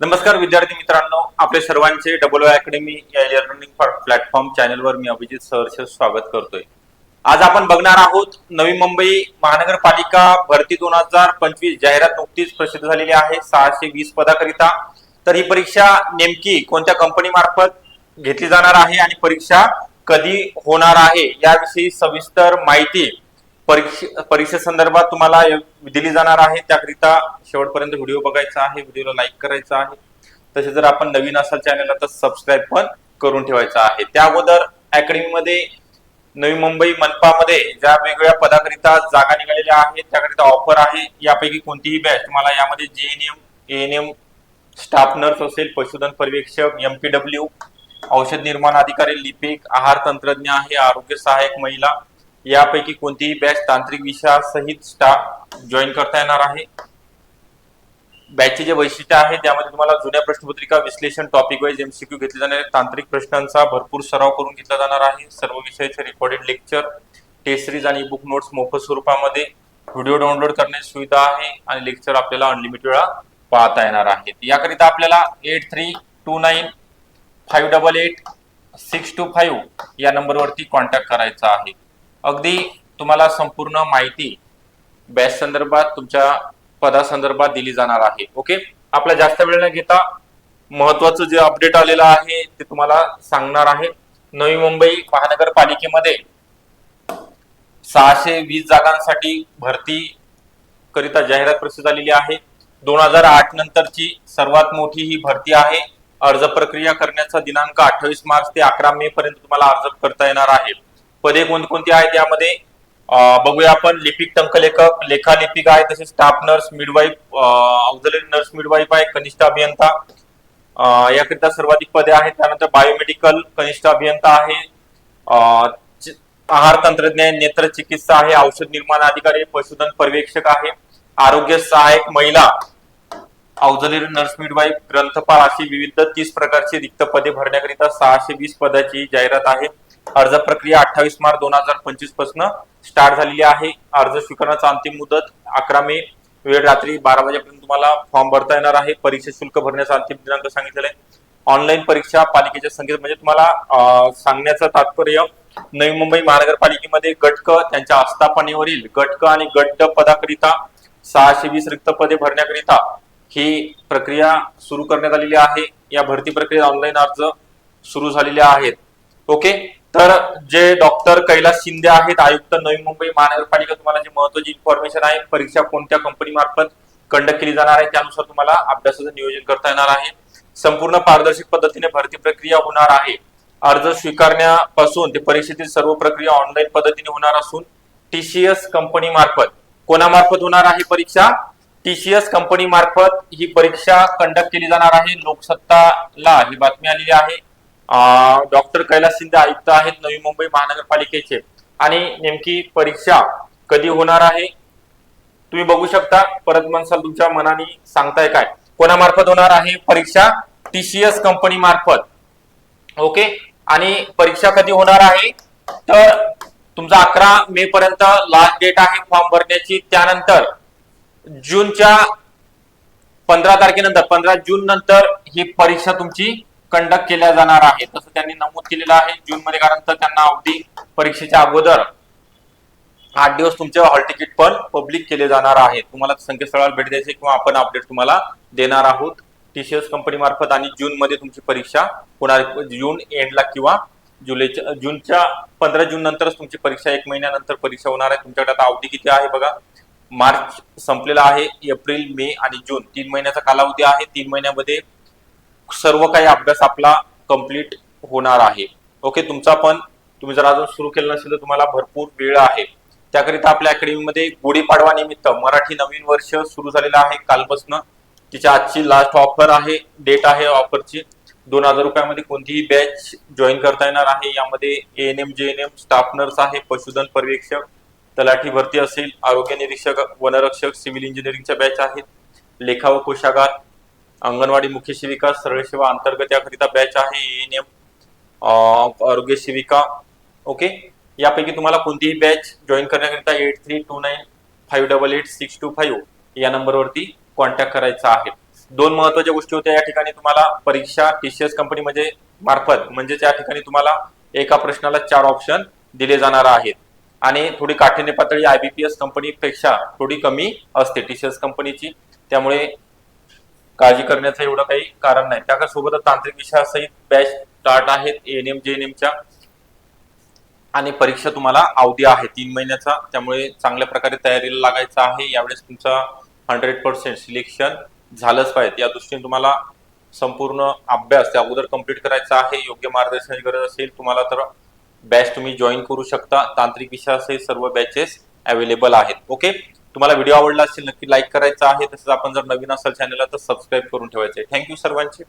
नमस्कार विद्यार्थी मित्रांनो आपले सर्वांचे डबल अकॅडमी या लर्निंग प्लॅटफॉर्म चॅनलवर मी अभिजित सहर्ष स्वागत करतोय. आज आपण बघणार आहोत नवी मुंबई महानगरपालिका भरती दोन हजार पंचवीस जाहिरात नुकतीच प्रसिद्ध झालेली आहे सहाशे वीस पदाकरिता. तर ही परीक्षा नेमकी कोणत्या कंपनी मार्फत घेतली जाणार आहे आणि परीक्षा कधी होणार आहे याविषयी सविस्तर माहिती परीक्षे परीक्षेसंदर्भात तुम्हाला दिली जाणार आहे. त्याकरिता शेवटपर्यंत व्हिडिओ बघायचा आहे व्हिडिओला लाईक करायचा आहे. तसे जर आपण नवीन असाल चॅनलला तर सबस्क्राईब पण करून ठेवायचा आहे. त्या अगोदर अकॅडमीमध्ये नवी मुंबई मनपामध्ये ज्या वेगवेगळ्या पदाकरिता जागा निघालेल्या आहेत त्याकरिता ऑफर आहे. यापैकी कोणतीही बॅच तुम्हाला यामध्ये जेएनएम एएनएम स्टाफ नर्स असेल पशुधन पर्यवेक्षक एमपीडब्ल्यू औषध निर्माण अधिकारी लिपिक आहार तंत्रज्ञ आहे आरोग्य सहाय्यक महिला यापैकी कोणतीही बॅच तांत्रिक विषयासहित स्टाफ जॉईन करता येणार आहे. बॅचचे जे वैशिष्ट्य आहे त्यामध्ये तुम्हाला जुन्या प्रश्नपत्रिका विश्लेषण टॉपिक वाईज एमसीक्यू घेतले जाणारे तांत्रिक प्रश्नांचा भरपूर सराव करून घेतला जाणार आहे. सर्व विषयाचे रेकॉर्डेड लेक्चर टेस्ट सिरीज आणि बुक नोट्स मोफत स्वरूपामध्ये व्हिडिओ डाउनलोड करण्याची सुविधा आहे आणि लेक्चर आपल्याला अनलिमिटेड वेळा पाहता येणार आहेत. याकरिता आपल्याला eight three two nine five double eight six two five या नंबरवरती कॉन्टॅक्ट करायचा आहे. अगदी तुम्हाला संपूर्ण माहिती बॅच संदर्भात तुमच्या पदासंदर्भात दिली जाणार आहे ओके आपला जास्त वेळ न घेता महत्वाचं जे अपडेट आलेलं आहे ते तुम्हाला सांगणार आहे. नवी मुंबई महानगरपालिकेमध्ये सहाशे वीस जागांसाठी भरती करिता जाहिरात प्रसिद्ध झालेली आहे. दोन हजार आठ नंतरची सर्वात मोठी ही भरती आहे. अर्ज प्रक्रिया करण्याचा दिनांक अठ्ठावीस मार्च ते अकरा मे पर्यंत तुम्हाला अर्ज करता येणार आहे. पदे कोणकोणती आहेत यामध्ये बघूया आपण. लिपिक टंकलेखक लेखा लिपिक आहे तसेच staff nurse midwife auxiliary nurse midwife आहे कनिष्ठ अभियंता. याकरिता सर्वाधिक पदे आहेत. त्यानंतर बायोमेडिकल कनिष्ठ अभियंता आहे. चि- आहार तंत्रज्ञान नेत्र चिकित्सा आहे औषध निर्माण अधिकारी पशुधन पर्यवेक्षक आहे आरोग्य सहाय्यक महिला औजलेर नर्स मिडवाईफ ग्रंथपाल अशी विविध तीस प्रकारची रिक्त पदे भरण्याकरिता सहाशे वीस पदाची जाहिरात आहे. अर्ज प्रक्रिया अठ्ठावीस मार्च दोन हजार पंचवीसपासून स्टार्ट झालेली आहे. अर्ज स्वीकारण्याचा अंतिम मुदत अकरा मे वेळ रात्री बारा वाजेपर्यंत तुम्हाला फॉर्म भरता येणार आहे. परीक्षा शुल्क भरण्याचा अंतिम दिनांक सांगितलेला आहे. ऑनलाईन परीक्षा पालिकेच्या संख्येत म्हणजे तुम्हाला सांगण्याचं तात्पर्य नवी मुंबई महानगरपालिकेमध्ये गटक त्यांच्या आस्थापनेवरील गटक आणि गट पदाकरिता सहाशे वीस रिक्त पदे भरण्याकरिता ही प्रक्रिया सुरू करण्यात आलेली आहे. या भरती प्रक्रियेत ऑनलाईन अर्ज सुरू झालेले आहेत. ओके तर जे डॉक्टर कैलास शिंदे आहेत आयुक्त नवी मुंबई महानगरपालिका तुम्हाला जी महत्वाची इन्फॉर्मेशन आहे परीक्षा कोणत्या कंपनी मार्फत कंडक्ट केली जाणार आहे त्यानुसार तुम्हाला अभ्यासाचं नियोजन करता येणार आहे. संपूर्ण पारदर्शक पद्धतीने भरती प्रक्रिया होणार आहे. अर्ज स्वीकारण्यापासून ते परीक्षेतील सर्व प्रक्रिया ऑनलाईन पद्धतीने होणार असून टीसीएस कंपनी मार्फत कोणामार्फत होणार आहे परीक्षा? टीसीएस कंपनी मार्फत ही परीक्षा कंडक्ट केली जाणार आहे. लोकसत्ताला ही बातमी आलेली आहे. डॉक्टर कैलास शिंदे आयुक्त आहेत नवी मुंबई महानगरपालिकेचे. आणि नेमकी परीक्षा कधी होणार आहे? तुम्ही बघू शकता. परत म्हणसाल तुमच्या मनाने सांगताय काय? कोणामार्फत होणार आहे परीक्षा? टीसीएस कंपनी मार्फत. ओके? आणि परीक्षा कधी होणार आहे? तर तुमचा अकरा मे पर्यंत लास्ट डेट आहे फॉर्म भरण्याची. त्यानंतर जूनच्या पंधरा तारखेनंतर पंधरा जून नंतर ही परीक्षा तुमची कंडक्ट केल्या जाणार आहे. तसं त्यांनी नमूद केलेलं आहे. जून मध्ये कारण तर त्यांना अवधी परीक्षेच्या अगोदर आठ दिवस तुमचे हॉल तिकीट पण पब्लिक केले जाणार आहे. तुम्हाला संकेतस्थळाला भेट द्यायचे किंवा आपण अपडेट तुम्हाला देणार आहोत. टीसीएस कंपनी मार्फत आणि जून मध्ये तुमची परीक्षा होणार जून एंडला किंवा जुलैच्या जूनच्या पंधरा जून नंतरच तुमची परीक्षा एक महिन्यानंतर परीक्षा होणार आहे. तुमच्याकडे आता अवधी किती आहे बघा? मार्च संपलेला आहे. एप्रिल मे आणि जून. तीन महिन्याचा कालावधी आहे. तीन महिन्यामध्ये सर्व काही अभ्यास आपला कंप्लीट होणार आहे. ओके तुमचा पण तुम्ही जर अजून सुरू केलं नसेल तर तुम्हाला भरपूर वेळ आहे. त्याकरिता आपल्या अकॅडमीमध्ये गुढीपाडवा निमित्त मराठी नवीन वर्ष सुरू झालेलं आहे कालपासून. तिच्या आजची लास्ट ऑफर आहे डेट आहे ऑफरची दोन हजार रुपयामध्ये कोणतीही बॅच जॉईन करता येणार आहे. यामध्ये N M J N M staff nurse आहे पशुधन पर्यवेक्षक तलाठी भरती असेल आरोग्य निरीक्षक वनरक्षक सिव्हिल इंजिनिअरिंगच्या बॅच आहेत लेखा व कोशागार अंगणवाडी मुख्य सेविका सरळ सेवा अंतर्गत याकरिता बॅच आहे एन एम आरोग्य सेविका ओके यापैकी तुम्हाला कोणतीही बॅच जॉईन करण्याकरिता eight three two nine five double eight six two five या नंबरवरती कॉन्टॅक्ट करायचा आहे. दोन महत्त्वाच्या गोष्टी होत्या. या ठिकाणी तुम्हाला परीक्षा टीसीएस कंपनी म्हणजे मार्फत म्हणजे या ठिकाणी तुम्हाला एका प्रश्नाला चार ऑप्शन दिले जाणार आहेत. आणि थोडी काठिण्य पातळी आयबीपीएस कंपनीपेक्षा थोडी कमी असते टीसीएस कंपनीची त्यामुळे काळजी करण्याचं एवढं काही कारण नाही. त्या सोबतच तांत्रिक विषयासहित बॅच स्टार्ट आहेत एएनएम जेएनएमच्या आणि परीक्षा तुम्हाला अवधी आहे तीन महिन्याचा. त्यामुळे चांगल्या प्रकारे तयारीला लागायचं आहे. यावेळेस तुमचा हंड्रेड पर्सेंट सिलेक्शन झालंच पाहिजे. या दृष्टीने तुम्हाला संपूर्ण अभ्यास त्या अगोदर कंप्लीट करायचा आहे. योग्य मार्गदर्शनाची गरज असेल तुम्हाला तर बॅच तुम्ही जॉईन करू शकता. तांत्रिक विषयासहित सर्व बॅचेस अवेलेबल आहेत. ओके तुम्हाला व्हिडिओ आवडला असेल नक्की लाईक करायचा आहे. तसंच आपण जर नवीन असाल चॅनलला तर सबस्क्राईब करून ठेवायचे थँक्यू सर्वांचे.